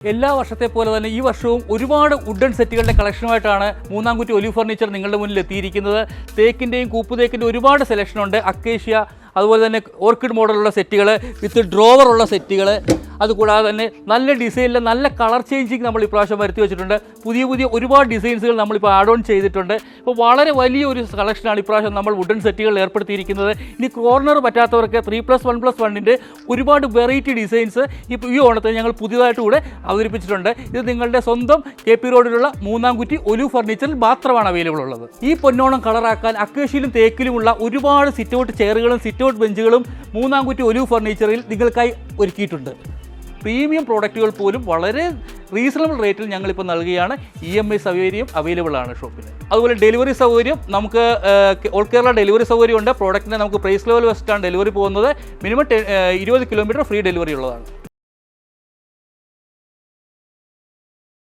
എല്ലാ വർഷത്തെ പോലെ തന്നെ ഈ വർഷവും ഒരുപാട് വുഡൻ സെറ്റുകളുടെ കളക്ഷനുമായിട്ടാണ് മൂന്നാംകുറ്റി ഒലി ഫർണിച്ചർ നിങ്ങളുടെ മുന്നിൽ എത്തിയിരിക്കുന്നത്. തേക്കിന്റെയും കൂപ്പുതേക്കിന്റെ ഒരുപാട് സെലക്ഷനുണ്ട് അക്കേഷ്യ അതുപോലെ തന്നെ ഓർക്കിഡ് മോഡലുള്ള സെറ്റുകൾ വിത്ത് ഡ്രോവർ ഉള്ള സെറ്റുകൾ അതുകൂടാതെ തന്നെ നല്ല ഡിസൈനിൽ നല്ല കളർ ചേഞ്ചിങ് നമ്മൾ ഇപ്രാവശ്യം വരുത്തി വെച്ചിട്ടുണ്ട്. പുതിയ പുതിയ ഒരുപാട് ഡിസൈൻസുകൾ നമ്മളിപ്പോൾ ആഡ് ഓൺ ചെയ്തിട്ടുണ്ട്. ഇപ്പോൾ വളരെ വലിയ ഒരു കളക്ഷനാണ് ഇപ്രാവശ്യം നമ്മൾ വുഡൻ സെറ്റുകൾ ഏർപ്പെടുത്തിയിരിക്കുന്നത്. ഇനി കോർണർ പറ്റാത്തവർക്ക് ത്രീ പ്ലസ് വൺ പ്ലസ് വണ്ണിന്റെ ഒരുപാട് വെറൈറ്റി ഡിസൈൻസ് ഇപ്പോൾ ഈ ഓണത്തിന് ഞങ്ങൾ പുതിയതായിട്ട് കൂടെ അവതരിപ്പിച്ചിട്ടുണ്ട്. ഇത് നിങ്ങളുടെ സ്വന്തം കെ പി റോഡിലുള്ള മൂന്നാംകുറ്റി ഒലു ഫർണിച്ചറിൽ മാത്രമാണ് അവൈലബിൾ ഉള്ളത്. ഈ പൊന്നോണം കളറാക്കാൻ അക്കേഷ്യയിലും തേക്കിലുമുള്ള ഒരുപാട് സിറ്റ് ഔട്ട് ചെയറുകളും സിറ്റ് ഔട്ട് ബെഞ്ചുകളും മൂന്നാംകുറ്റി ഒലു ഫർണിച്ചറിൽ നിങ്ങൾക്കായി ഒരുക്കിയിട്ടുണ്ട്. പ്രീമിയം പ്രോഡക്റ്റുകൾ പോലും വളരെ റീസണബിൾ റേറ്റിൽ ഞങ്ങളിപ്പോൾ നൽകുകയാണ് ഇ എം ഐ സൗകര്യം അവൈലബിൾ ആണ് ഷോപ്പിൽ അതുപോലെ ഡെലിവറി സൗകര്യം നമുക്ക് ഓൾ കേരള ഡെലിവറി സൗകര്യം ഉണ്ട് പ്രോഡക്റ്റിനെ നമുക്ക് പ്രൈസ് ലെവൽ വെച്ചിട്ടാണ് ഡെലിവറി പോകുന്നത്. മിനിമം ഇരുപത് കിലോമീറ്റർ ഫ്രീ ഡെലിവറി ഉള്ളതാണ്.